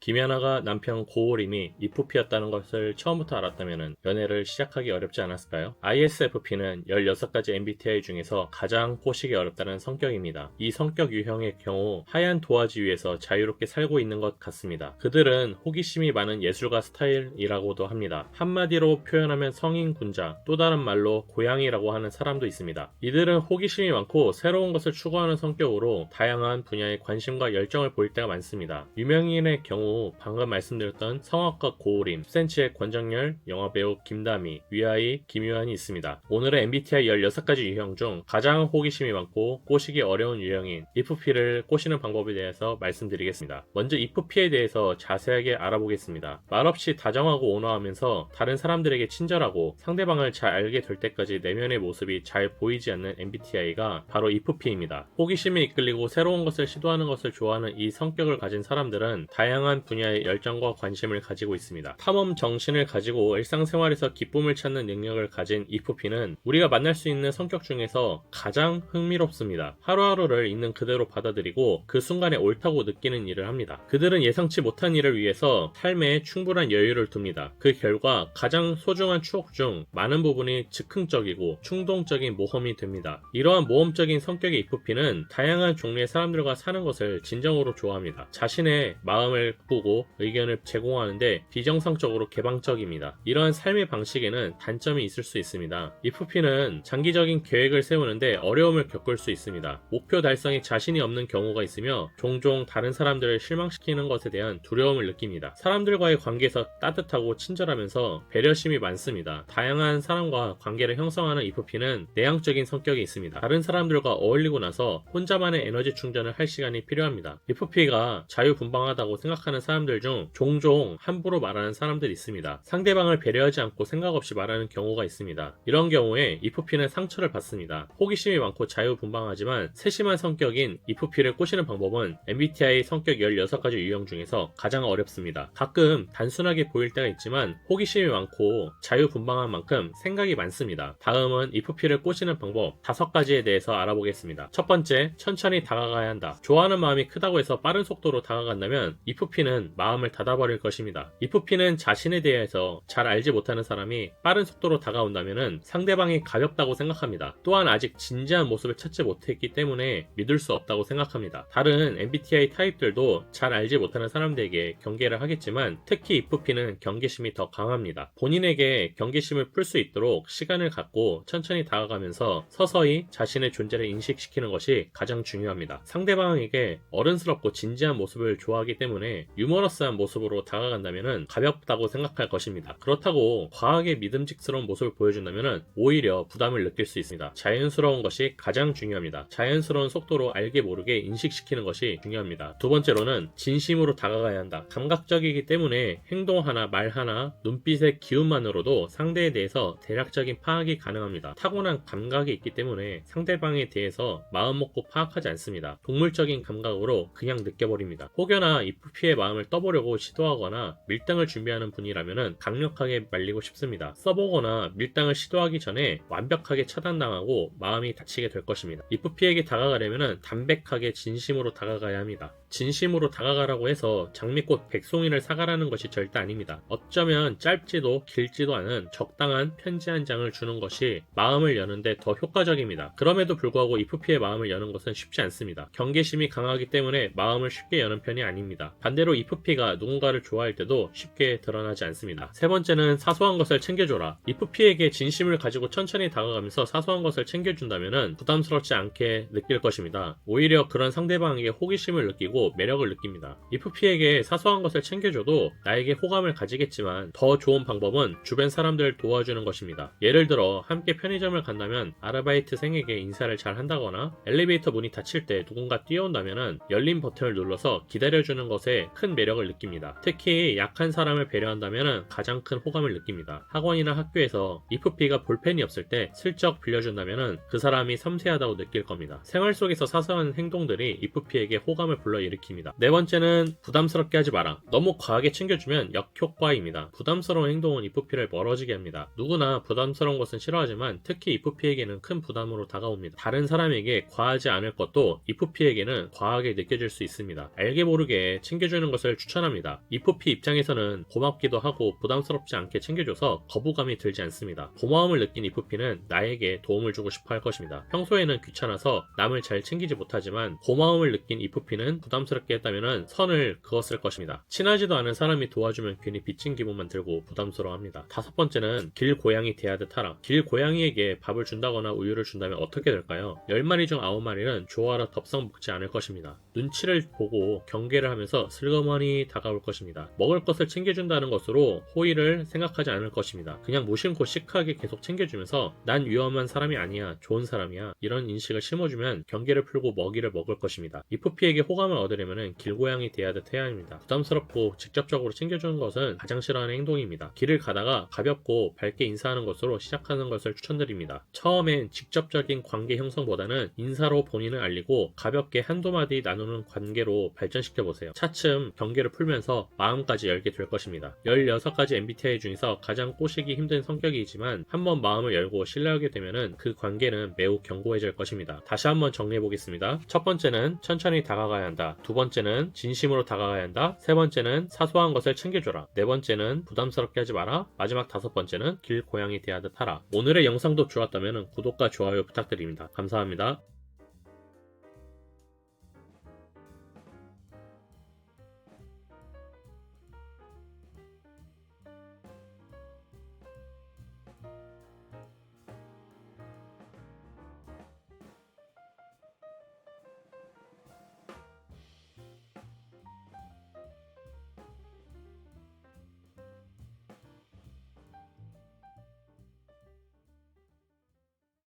김연아가 남편 고우림이 이프피였다는 것을 처음부터 알았다면 연애를 시작하기 어렵지 않았을까요? ISFP는 16가지 MBTI 중에서 가장 꼬시기 어렵다는 성격입니다. 이 성격 유형의 경우 하얀 도화지 위에서 자유롭게 살고 있는 것 같습니다. 그들은 호기심이 많은 예술가 스타일이라고도 합니다. 한마디로 표현하면 성인 군자, 또 다른 말로 고양이라고 하는 사람도 있습니다. 이들은 호기심이 많고 새로운 것을 추구하는 성격으로 다양한 분야에 관심과 열정을 보일 때가 많습니다. 유명인의 경우 방금 말씀드렸던 성악가 고우림, 10cm의 권정열, 영화배우 김다미, 위아이, 김유한이 있습니다. 오늘은 MBTI 16가지 유형 중 가장 호기심이 많고 꼬시기 어려운 유형인 IFP를 꼬시는 방법에 대해서 말씀드리겠습니다. 먼저 IFP에 대해서 자세하게 알아보겠습니다. 말없이 다정하고 온화하면서 다른 사람들에게 친절하고 상대방을 잘 알게 될 때까지 내면의 모습이 잘 보이지 않는 MBTI가 바로 IFP입니다. 호기심에 이끌리고 새로운 것을 시도하는 것을 좋아하는 이 성격을 가진 사람들은 다양한 분야의 열정과 관심을 가지고 있습니다. 탐험 정신을 가지고 일상생활에서 기쁨을 찾는 능력을 가진 IFP는 우리가 만날 수 있는 성격 중에서 가장 흥미롭습니다. 하루하루를 있는 그대로 받아들이고 그 순간에 옳다고 느끼는 일을 합니다. 그들은 예상치 못한 일을 위해서 삶에 충분한 여유를 둡니다. 그 결과 가장 소중한 추억 중 많은 부분이 즉흥적이고 충동적인 모험이 됩니다. 이러한 모험적인 성격의 IFP는 다양한 종류의 사람들과 사는 것을 진정으로 좋아합니다. 자신의 마음을 바꾸고 의견을 제공하는데 비정상적으로 개방적입니다. 이러한 삶의 방식에는 단점이 있을 수 있습니다. IFP는 장기적인 계획을 세우는데 어려움을 겪을 수 있습니다. 목표 달성에 자신이 없는 경우가 있으며 종종 다른 사람들을 실망시키는 것에 대한 두려움을 느낍니다. 사람들과의 관계에서 따뜻하고 친절하면서 배려심이 많습니다. 다양한 사람과 관계를 형성하는 IFP는 내향적인 성격이 있습니다. 다른 사람들과 어울리고 나서 혼자만의 에너지 충전을 할 시간이 필요합니다. IFP가 자유분방하다고 생각하는 사람들 중 종종 함부로 말하는 사람들이 있습니다. 상대방을 배려하지 않고 생각 없이 말하는 경우가 있습니다. 이런 경우에 IFP는 상처를 받습니다. 호기심이 많고 자유분방하지만 세심한 성격인 IFP를 꼬시는 방법은 MBTI 성격 16가지 유형 중에서 가장 어렵습니다. 가끔 단순하게 보일 때가 있지만 호기심이 많고 자유분방한 만큼 생각이 많습니다. 다음은 IFP를 꼬시는 방법 5가지에 대해서 알아보겠습니다. 첫 번째, 천천히 다가가야 한다. 좋아하는 마음이 크다고 해서 빠른 속도로 다가간다면 IFP는 마음을 닫아버릴 것입니다. IFP는 자신에 대해서 잘 알지 못하는 사람이 빠른 속도로 다가온다면 상대방이 가볍다고 생각합니다. 또한 아직 진지한 모습을 찾지 못했기 때문에 믿을 수 없다고 생각합니다. 다른 MBTI 타입들도 잘 알지 못하는 사람들에게 경계를 하겠지만 특히 IFP는 경계심이 더 강합니다. 본인에게 경계심을 풀 수 있도록 시간을 갖고 천천히 다가가면서 서서히 자신의 존재를 인식시키는 것이 가장 중요합니다. 상대방에게 어른스럽고 진지한 모습을 좋아하기 때문에 유머러스한 모습으로 다가간다면 가볍다고 생각할 것입니다. 그렇다고 과하게 믿음직스러운 모습을 보여준다면 오히려 부담을 느낄 수 있습니다. 자연스러운 것이 가장 중요합니다. 자연스러운 속도로 알게 모르게 인식시키는 것이 중요합니다. 두 번째로는 진심으로 다가가야 한다. 감각적이기 때문에 행동 하나, 말 하나, 눈빛의 기운만으로도 상대에 대해서 대략적인 파악이 가능합니다. 타고난 감각이 있기 때문에 상대방에 대해서 마음 먹고 파악하지 않습니다. 동물적인 감각으로 그냥 느껴버립니다. 혹여나 IFP의 마음 을 떠보려고 시도하거나 밀당을 준비하는 분이라면 강력하게 말리고 싶습니다. 써보거나 밀당을 시도하기 전에 완벽하게 차단당하고 마음이 다치게 될 것입니다. IFP에게 다가가려면 담백하게 진심으로 다가가야 합니다. 진심으로 다가가라고 해서 장미꽃 백송이를 사가라는 것이 절대 아닙니다. 어쩌면 짧지도 길지도 않은 적당한 편지 한 장을 주는 것이 마음을 여는데 더 효과적입니다. 그럼에도 불구하고 IFP의 마음을 여는 것은 쉽지 않습니다. 경계심이 강하기 때문에 마음을 쉽게 여는 편이 아닙니다. 반대로 IFP가 누군가를 좋아할 때도 쉽게 드러나지 않습니다. 세 번째는 사소한 것을 챙겨줘라. IFP에게 진심을 가지고 천천히 다가가면서 사소한 것을 챙겨준다면 부담스럽지 않게 느낄 것입니다. 오히려 그런 상대방에게 호기심을 느끼고 매력을 느낍니다. IFP에게 사소한 것을 챙겨줘도 나에게 호감을 가지겠지만 더 좋은 방법은 주변 사람들을 도와주는 것입니다. 예를 들어 함께 편의점을 간다면 아르바이트생에게 인사를 잘 한다거나 엘리베이터 문이 닫힐 때 누군가 뛰어온다면 열린 버튼을 눌러서 기다려주는 것에 큰 매력을 느낍니다. 특히 약한 사람을 배려한다면 가장 큰 호감을 느낍니다. 학원이나 학교에서 IFP가 볼펜이 없을 때 슬쩍 빌려준다면 그 사람이 섬세하다고 느낄 겁니다. 생활 속에서 사소한 행동들이 IFP에게 호감을 불러일으킵니다. 네 번째는 부담스럽게 하지 마라. 너무 과하게 챙겨주면 역효과입니다. 부담스러운 행동은 IFP를 멀어지게 합니다. 누구나 부담스러운 것은 싫어하지만 특히 IFP에게는 큰 부담으로 다가옵니다. 다른 사람에게 과하지 않을 것도 IFP에게는 과하게 느껴질 수 있습니다. 알게 모르게 챙겨주는 챙겨주는 것을 추천합니다. 이프피 입장에서는 고맙기도 하고 부담스럽지 않게 챙겨줘서 거부감이 들지 않습니다. 고마움을 느낀 이프피는 나에게 도움을 주고 싶어 할 것입니다. 평소에는 귀찮아서 남을 잘 챙기지 못하지만 고마움을 느낀 이프피는 부담스럽게 했다면 선을 그었을 것입니다. 친하지도 않은 사람이 도와주면 괜히 빚진 기분만 들고 부담스러워합니다. 다섯 번째는 길 고양이 대하듯 하라. 길 고양이에게 밥을 준다거나 우유를 준다면 어떻게 될까요? 10마리 중 9마리는 좋아라 덥석 먹지 않을 것입니다. 눈치를 보고 경계를 하면서 슬 그머니 다가올 것입니다. 먹을 것을 챙겨준다는 것으로 호의를 생각하지 않을 것입니다. 그냥 무심코 시크하게 계속 챙겨주면서 난 위험한 사람이 아니야, 좋은 사람이야 이런 인식을 심어주면 경계를 풀고 먹이를 먹을 것입니다. 이프피에게 호감을 얻으려면 길고양이 대하듯 해야 합니다. 부담스럽고 직접적으로 챙겨주는 것은 가장 싫어하는 행동입니다. 길을 가다가 가볍고 밝게 인사하는 것으로 시작하는 것을 추천드립니다. 처음엔 직접적인 관계 형성보다는 인사로 본인을 알리고 가볍게 한두 마디 나누는 관계로 발전시켜 보세요. 차츰 경계를 풀면서 마음까지 열게 될 것입니다. 16가지 MBTI 중에서 가장 꼬시기 힘든 성격이지만 한번 마음을 열고 신뢰하게 되면 그 관계는 매우 견고해질 것입니다. 다시 한번 정리해 보겠습니다. 첫 번째는 천천히 다가가야 한다. 두 번째는 진심으로 다가가야 한다. 세 번째는 사소한 것을 챙겨줘라. 네 번째는 부담스럽게 하지 마라. 마지막 다섯 번째는 길 고양이 대하듯 하라. 오늘의 영상도 좋았다면 구독과 좋아요 부탁드립니다. 감사합니다.